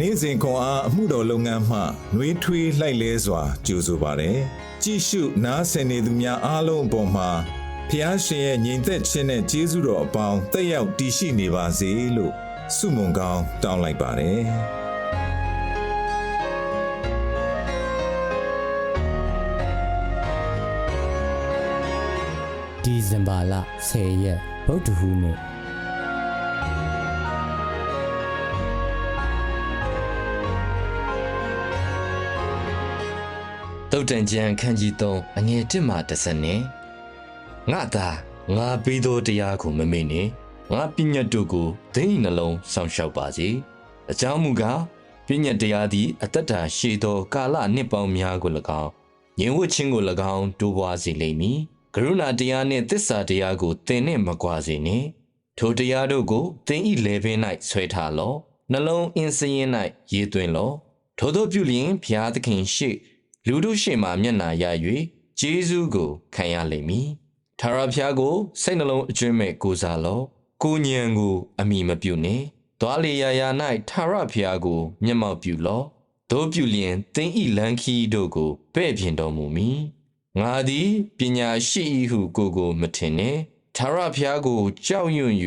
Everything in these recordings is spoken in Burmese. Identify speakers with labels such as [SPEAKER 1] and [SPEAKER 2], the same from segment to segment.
[SPEAKER 1] နေ့စဉ်ခွန်အားအမှုတော်လုပ်ငန်းမှနှွေးထွေးလိုက်လဲစွာကြိုဆိုပါတယ်။ကြည့်ရှုနားဆင်နေသူများအားလုံးအပေါ်မှာဖျားရှင်ရဲ့ညီသက်ခြင်းနဲ့ကျေးဇူးတော်အပေါင်းတက်ရောက်တည်ရှိနေပါစေလို့ဆုမွန်ကောင်းတောင်းလိုက်ပါတယ်။
[SPEAKER 2] ဒီဇင်ဘာလ10ရက်ဗုဒ္ဓဟူးနေ့
[SPEAKER 3] တုတ်တန်ကျန်ခန်းကြီး3အငယ်1မှ10နဲ့ငါသာငါပေးသောတရားကိုမမေ့နဲ့ငါပညတ်တို့ကိုဒိဋ္ဌိနှလုံးစောင့်ရှောက်ပါစေအကြောင်းမူကားပညတ်တရားသည်အတ္တတာရှေသောကာလနှစ်ပေါင်းများကို၎င်းညင်ဝတ်ခြင်းကို၎င်းတိုးပွားစေလိမ့်မည်ကရုဏာတရားနှင့်သစ္စာတရားကိုသင်နှင့်မကွာစေနှင့်ထိုတရားတို့ကိုသင်ဤလေပင်၌ဆွဲထားလော့နှလုံးအင်းစရင်၌ရေးသွင်းလော့ထို့သောပြုလျင်ဘုရားသခင်ရှေ့ လူတို့ရှေ့မှမျက်နာရ၍ဂျေဇုကိုခံရလိမ့်မည်။ထာဝရဘုရားကိုစိတ်နှလုံးအကျွမ်းမဲ့ကိုးစားလော့။ကိုညံကို အမိမပြုနှင့်။သွားလေရာရာ၌ထာဝရဘုရားကိုမျက်မှောက်ပြုလော့။တို့ပြုလျင်သင်ဤလန်ခီတို့ကိုပဲ့ပြင်တော်မူမည်။ငါသည်ပညာရှိ၏ဟုကိုယ်ကိုမထင်နှင့်။ထာဝရဘုရားကိုကြောက်ရွံ့၍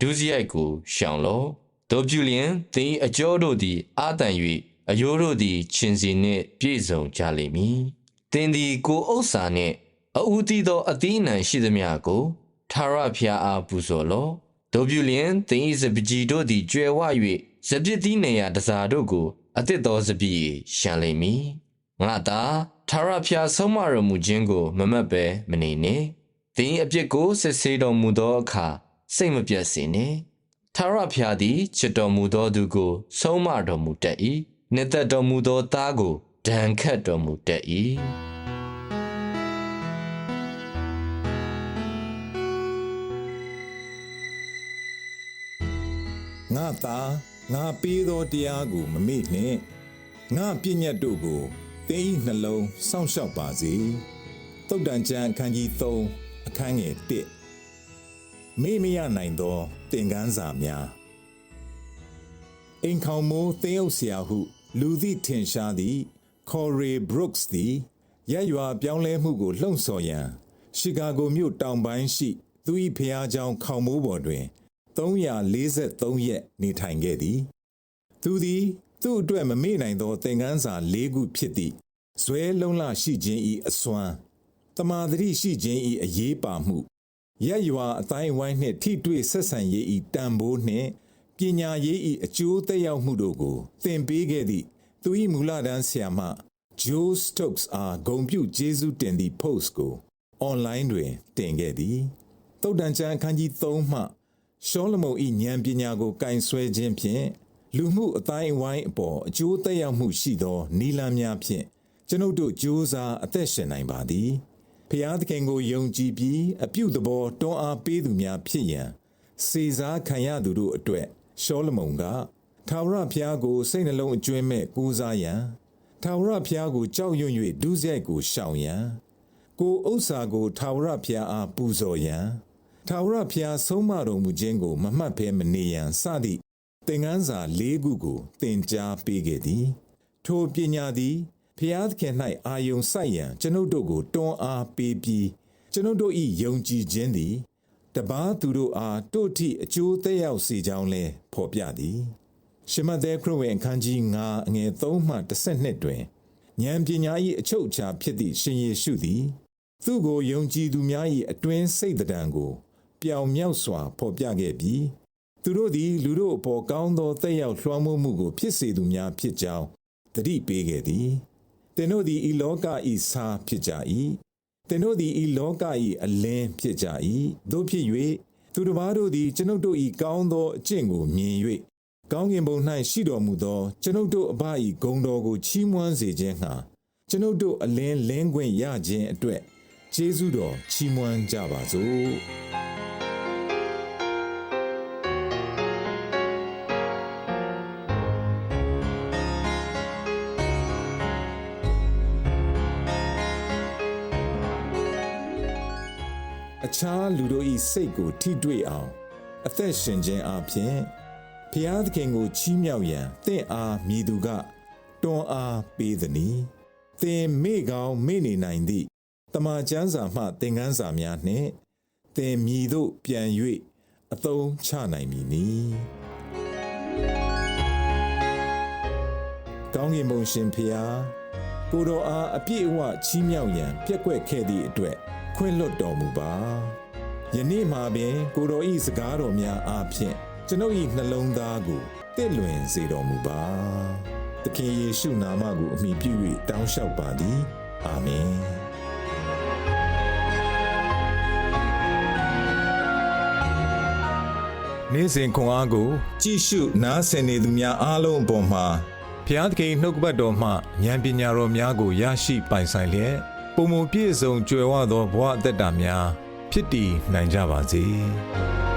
[SPEAKER 3] ဒုစရိုက်ကိုရှောင်လော့။တို့ပြုလျင်သင်၏အကျော်တို့သည်အာတန်၍ အယိုးတို့သည်ချင်းစီနှင့်ပြည့်စုံကြလိမ့်မည်။သင်သည်ကိုယ်ဥစ္စာနှင့်အဦးသီးသောအသီးအနှံရှိသမျှကိုထာဝရဘုရားအားပူဇော်လော့။တို့ပြုလျင်သင်၏စပကြီးတို့သည်ကျွယ်ဝ၍စပစ်သီးနေရာတစားတို့ကိုအသစ်သောစပည်ရှံလိမ့်မည်။ငါသာထာဝရဘုရားဆုံးမတော်မူခြင်းကို မမတ်ပဲမနေနှင့်။သင်၏အပြစ်ကိုစစ်ဆေးတော်မူသောအခါစိတ်မပြတ်စေနှင့်။ထာဝရဘုရားသည်ချစ်တော်မူသောသူကို ဆုံးမတော်မူတတ်၏ နှစ်သက်တော်မူသောသားကိုဒဏ်ခတ်တော်မူတတ်၏
[SPEAKER 1] ငါသားငါပေးသောတရားကိုမမေ့နှင့်ငါပြည့်ညတ်တို့ကိုသင်၏နှလုံးစောင့်ရှောက်ပါစေတုတ်တန်ကျမ်းအခန်းကြီး3အခန်းငယ်1မေ့မရနိုင်သောသင်ခန်းစာများအိမ်ခေါင်မိုးသင်းအုပ်ဆရာဟု လူသိထင်ရှားသည့်ခေါ်ရီဘရုတ်စ်သည်ရက်ရွာပြောင်းလဲမှုကိုလှုံ့ဆော်ရန်ရှီကာဂိုမြို့တောင်ပိုင်းရှိသူ၏ဖျားကျောင်းခေါင်မိုးပေါ်တွင်343ရက်နေထိုင်ခဲ့သည်သူသည်သူ့အတွက်မမေ့နိုင်သောသင်ခန်းစာ၄ခုဖြစ်သည့်ဇွဲလုံးလရှိခြင်း၏အစွမ်းတမာတိရှိခြင်း၏အရေးပါမှုရက်ရွာအတိုင်းဝိုင်းနှင့်ထိတွေ့ဆက်ဆံရေး၏တန်ဖိုးနှင့် ပညာရေး၏အကျိုးသက်ရောက်မှုတို့ကို သင်ပေးခဲ့သည့်သူ၏မူလတန်းဆရာမဂျိုးစတုတ်စ်အားဂုံပြုကျေးဇူးတင်သည့် post ကိုအွန်လိုင်းတွင် တင်ခဲ့သည်တုတ်တန်ချန်အခန်းကြီး3မှရှောလမုန်၏ဉာဏ်ပညာကိုကင်ဆွဲခြင်းဖြင့်လူမှုအတိုင်းအဝိုင်းအပေါ်အကျိုးသက်ရောက်မှုရှိသောနီလန်းများဖြင့်ကျွန်ုပ်တို့ကြိုးစားအသက်ရှင်နိုင်ပါသည်ဖျားသခင်ကိုယုံကြည်ပြီးအပြုသဘောတွန်းအားပေးသူများဖြစ်ရန်စေစားခံရသူတို့အတွက် ရှောလမုန်ကထာဝရဘုရားကိုစိတ်နှလုံးအကျွမ်းမဲ့ကိုးစားရန်ထာဝရဘုရားကိုကြောက်ရွံ့၍ဒုစရိုက်ကိုရှောင်ရန်ကိုယ်ဥစ္စာကိုထာဝရဘုရားအားပူဇော်ရန်ထာဝရဘုရားဆုံးမတော်မူခြင်းကို မမှတ်ဘဲမနေရန်စသည့်သင်ခန်းစာ၄ခုကိုသင်ကြားပေးခဲ့သည် ထိုပညာသည်ဖျားသခင်၌အာယုံစိုက်ရန်ကျွန်ုပ်တို့ကိုတွန်းအားပေးပြီးကျွန်ုပ်တို့၏ယုံကြည်ခြင်းသည် တပားသူတို့အားတို့ထိအကျိုးသက်ရောက်စေကြောင်းလဲဖော်ပြသည် ရှမသက်ခရစ်ဝင်အခန်းကြီး9အငယ်3မှ12တွင်ဉာဏ်ပညာ၏အချုပ်အခြာဖြစ်သည့်ရှင်ယေရှုသည် သူ့ကိုယုံကြည်သူများ၏အတွင်းစိတ်တံကို ပြောင်မြောက်စွာဖော်ပြခဲ့ပြီးသူတို့သည်လူတို့အပေါ်ကောင်းသောသက်ရောက်လွှမ်းမိုးမှုကို ဖြစ်စေသူများဖြစ်ကြောင်းတတိပေးခဲ့သည်သင်တို့သည်ဤလောကဤဆာဖြစ်ကြ၏ သင်တို့သည်ဤလောကဤအလင်းဖြစ်ကြ၏တို့ဖြစ်၍သူတစ်ပါးတို့သည်ကျွန်ုပ်တို့ဤကောင်းသောအကျင့်ကိုမြင်၍ကောင်းကင်ဘုံ၌ရှိတော်မူသောကျွန်ုပ်တို့အဘဤဂုဏ်တော်ကိုချီးမွမ်းစေခြင်းငှာကျွန်ုပ်တို့အလင်းလင်းခွင့်ရခြင်းအတွက်ကျေးဇူးတော်ချီးမွမ်းကြပါစို့ အခြားလူတို့၏စိတ်ကို ထိတွေ့အောင် အသက်ရှင်ခြင်းအပြင်ဖျားသခင်ကိုချီးမြှောက်ရန်တင့်အားမြည်သူကတွန်းအားပေးသည်။သင်မေ့ကောင်းမေ့နေနိုင်သည့်တမန်ကျမ်းစာမှသင်ခန်းစာများနှင့်သင်မြည်သို့ပြန်၍အသုံးချနိုင်မည်နီ။ကောင်းကင်ဘုံရှင်ဖျားကိုတော်အားအပြည့်အဝချီးမြှောက်ရန်ပြက်ကွက်ခဲ့သည့်အတွက် ခွင့်လွတ်တော်မူပါ။ယနေ့မှပင်ကိုတော်ဤစကားတော်များအားဖြင့်ကျွန်ုပ်၏နှလုံးသားကိုတည့်လွင်စေတော်မူပါ။သခင်ယေရှုနာမကိုအမိပြု၍တောင်းလျှောက်ပါသည်။အာမင်။နေ့စဉ်ခွန်အားကို ကြည့်ရှုနားဆင်နေသူများအားလုံးအပေါ်မှာဘုရားသခင်နှုတ်ကပတ်တော်မှဉာဏ်ပညာတော်များကိုရရှိပိုင်ဆိုင်လျက် ပုံမပြည့်စုံကြွယ်ဝသောဘဝအသက်တာများဖြစ်တည်နိုင်ကြပါစေ။